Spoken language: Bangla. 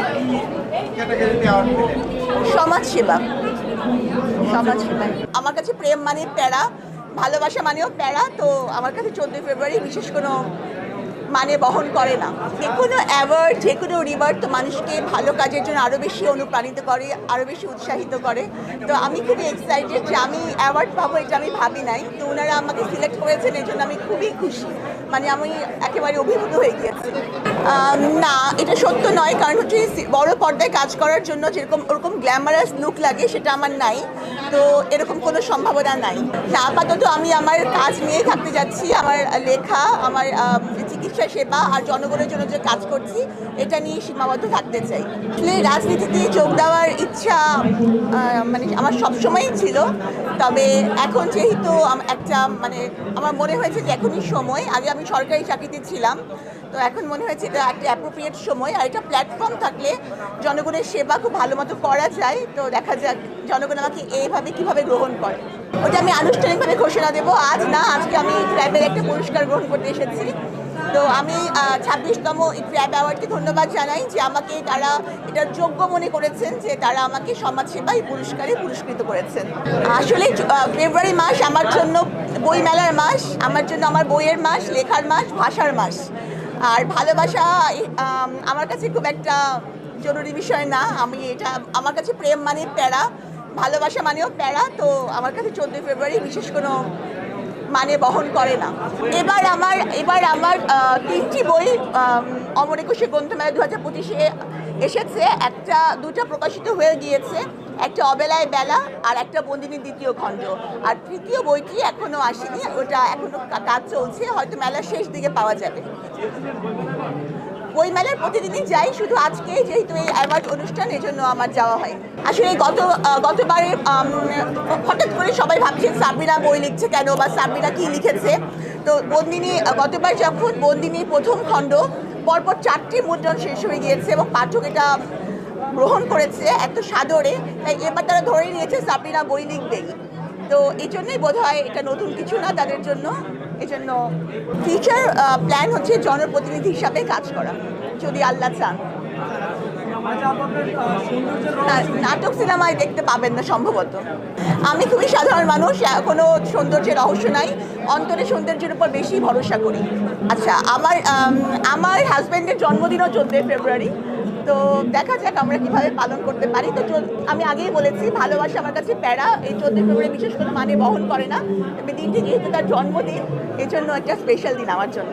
আপনি কি ক্যাটাগরিতে সমাজ সেবা সমাজ সেবা আমার কাছে প্রেম মানে প্যারা, ভালোবাসা মানেও প্যারা, তো আমার কাছে চোদ্দই ফেব্রুয়ারি বিশেষ কোনো মানে বহন করে না। যে কোনো অ্যাওয়ার্ড যে কোনো রিওয়ার্ড তো মানুষকে ভালো কাজের জন্য আরও বেশি অনুপ্রাণিত করে আরও বেশি উৎসাহিত করে। তো আমি খুবই এক্সাইটেড যে আমি অ্যাওয়ার্ড পাবো এটা আমি ভাবি নাই। তো ওনারা আমাকে সিলেক্ট করেছেন এই জন্য আমি খুবই খুশি। মানে আমি একেবারে অভিভূত হয়ে গিয়েছি। না এটা সত্য নয় কারণ হচ্ছে বড় পর্দায় কাজ করার জন্য যেরকম ওরকম গ্ল্যামারাস লুক লাগে সেটা আমার নাই। তো এরকম কোনো সম্ভাবনা নাই। না আপাতত আমি আমার কাজ নিয়ে থাকতে যাচ্ছি। আমার লেখা আমার আম, চিকিৎসা সেবা আর জনগণের জন্য যে কাজ করছি, এটা নিয়ে সীমাবদ্ধ থাকতে চাই। আসলে রাজনীতিতে যোগ দেওয়ার ইচ্ছা মানে আমার সবসময়ই ছিল। তবে এখন যেহেতু একটা মানে আমার মনে হয়েছে যে এখনই সময়, আগে আমি সরকারি চাকরিতে ছিলাম, তো এখন মনে হয়েছে এটা একটা অ্যাপ্রোপ্রিয়েট সময়। আর এটা প্ল্যাটফর্ম থাকলে জনগণের সেবা খুব ভালো মতো করা যায়। তো দেখা যাক জনগণ আমাকে এইভাবে কীভাবে গ্রহণ করে। ওটা আমি আনুষ্ঠানিকভাবে ঘোষণা দেবো। আজ না, আজকে আমি ক্র্যাবের একটা পুরস্কার গ্রহণ করতে এসেছি। তো আমি ছাব্বিশতম ক্র্যাব অ্যাওয়ার্ডকে ধন্যবাদ জানাই যে আমাকে তারা এটার যোগ্য মনে করেছেন যে তারা আমাকে সমাজসেবা এই পুরস্কারে পুরস্কৃত করেছেন। আসলে ফেব্রুয়ারি মাস আমার জন্য বই মেলার মাস, আমার জন্য আমার বইয়ের মাস, লেখার মাস, ভাষার মাস। আর ভালোবাসা আমার কাছে খুব একটা জরুরি বিষয় না। আমি এটা, আমার কাছে প্রেম মানে প্যারা, ভালোবাসা মানেও প্যারা। তো আমার কাছে চোদ্দোই ফেব্রুয়ারি বিশেষ কোনো মানে বহন করে না। এবার আমার এবার আমার তিনটি বই অমর একুশে গ্রন্থমেলা দু হাজার পঁচিশে এসেছে। একটা, দুটা প্রকাশিত হয়ে গিয়েছে। একটা অবেলায় বেলা আর একটা বন্দিনীর দ্বিতীয় খণ্ড। আর তৃতীয় বইটি এখনও আসেনি। ওটা এখনও কাজ চলছে। হয়তো মেলা শেষ দিকে পাওয়া যাবে। বই মেলার প্রতিদিনই যাই, শুধু আজকে যেহেতু এই অ্যাওয়ার্ড অনুষ্ঠান এই জন্য আমার যাওয়া হয় আসলে গত গতবারে হঠাৎ করে সবাই ভাবছেন সাবিনা বই লিখছে কেন বা সাবিনা কী লিখেছে। তো বন্দিনী, গতবার যখন বন্দিনী প্রথম খণ্ড, পরপর চারটি মুদ্রণ শেষ হয়ে গিয়েছে এবং পাঠক এটা গ্রহণ করেছে এত সাদরে, তাই এবার তারা ধরে নিয়েছে সাবিনা বই লিখবেই। তো এই জন্যই বোধ হয় এটা নতুন কিছু না তাদের জন্য। এই জন্য ফিউচার প্ল্যান হচ্ছে জনপ্রতিনিধি হিসাবে কাজ করা, যদি আল্লাহ চান। নাটক সিনেমায় দেখতে পাবেন না সম্ভবত। আমি খুবই সাধারণ মানুষ কোনো সৌন্দর্যের রহস্য নাই। অন্তরে সৌন্দর্যের উপর বেশি ভরসা করি। আচ্ছা আমার আমার হাজব্যান্ডের জন্মদিনও চোদ্দোই ফেব্রুয়ারি। তো দেখা যাক আমরা কীভাবে পালন করতে পারি। তো আমি আগেই বলেছি, ভালোবাসা আমার কাছে প্যারা। এই চোদ্দই ফেব্রুয়ারি বিশেষ কোনো মানে বহন করে না। দিনটি যেহেতু তার জন্মদিন এই জন্য একটা স্পেশাল দিন আমার জন্য।